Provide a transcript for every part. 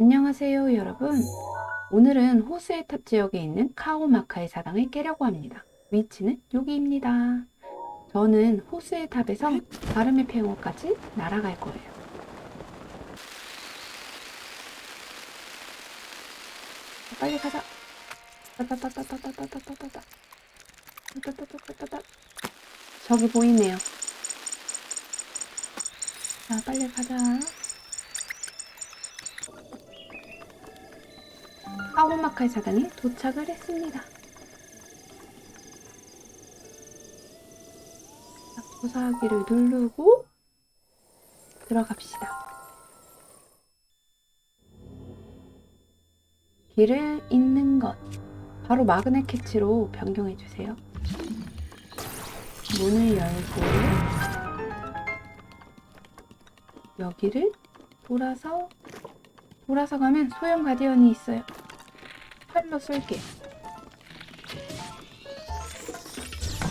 안녕하세요, 여러분. 오늘은 호수의 탑 지역에 있는 카오마카의 사당을 깨려고 합니다. 위치는 여기입니다. 저는 호수의 탑에서 바름의 팽호까지 날아갈 거예요. 빨리 가자. 따따따따따따따따따따. 따 따따따따따. 저기 보이네요. 자, 빨리 가자. 카오마카의 사단이 도착을 했습니다. 자, 조사하기를 누르고 들어갑시다. 길을 잇는 것. 바로 마그넷 캐치로 변경해 주세요. 문을 열고 여기를 돌아서 돌아서 가면 소형 가디언이 있어요. 팔로 쏠게.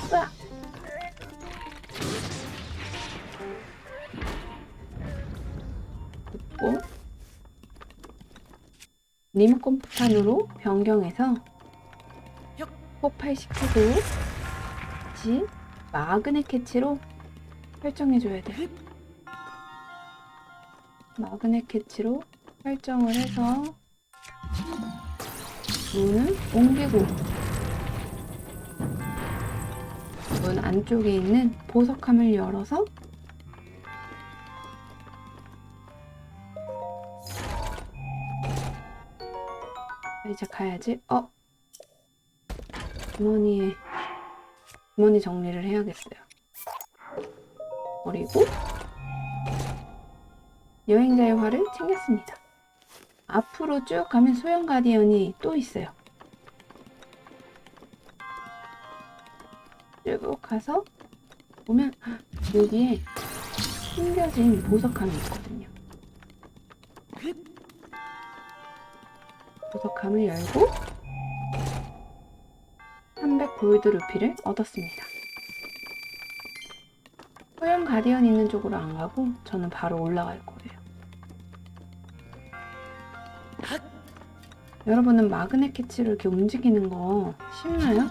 쏴! 됐고 리모컨 폭탄으로 변경해서 폭발시키고 다시 마그넷 캐치로 설정해줘야 돼. 마그넷 캐치로 설정을 해서 문을 옮기고 문 안쪽에 있는 보석함을 열어서 이제 가야지. 어? 주머니에 주머니 정리를 해야겠어요. 그리고 여행자의 활을 챙겼습니다. 앞으로 쭉 가면 소형 가디언이 또 있어요. 쭉 가서 보면 여기에 숨겨진 보석함이 있거든요. 보석함을 열고 300 골드 루피를 얻었습니다. 소형 가디언 있는 쪽으로 안 가고 저는 바로 올라갈 거예요. 여러분은 마그넷 캐치를 이렇게 움직이는 거 쉽나요?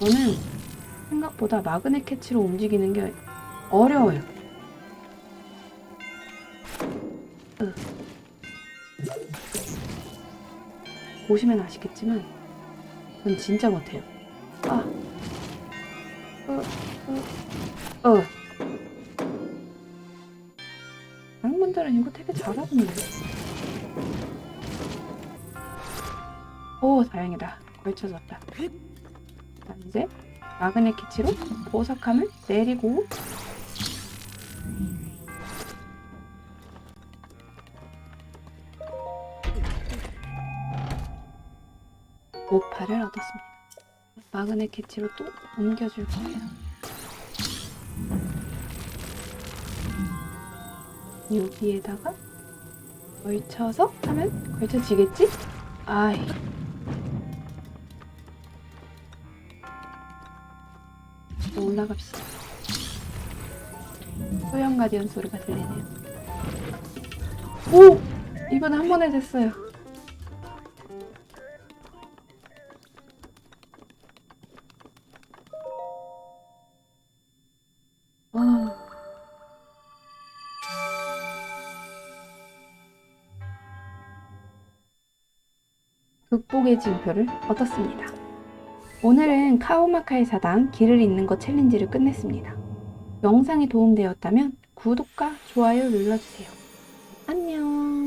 저는 생각보다 마그넷 캐치로 움직이는 게 어려워요. 으. 보시면 아시겠지만 전 진짜 못해요. 아, 어, 어, 어. 다른 분들은 이거 되게 잘하던데. 오, 다행이다. 걸쳐졌다. 자, 이제 마그넷 키치로 보석함을 내리고 모파를 얻었습니다. 마그넷 캐치로 또 옮겨줄 거예요. 여기에다가 걸쳐서 하면 걸쳐지겠지? 아이. 또 올라갑시다. 소형 가디언 소리가 들리네요. 오! 이번 한 번에 됐어요. 와. 극복의 징표를 얻었습니다. 오늘은 카오마카의 사당 길을 잇는 것 챌린지를 끝냈습니다. 영상이 도움되었다면 구독과 좋아요 눌러주세요. 안녕.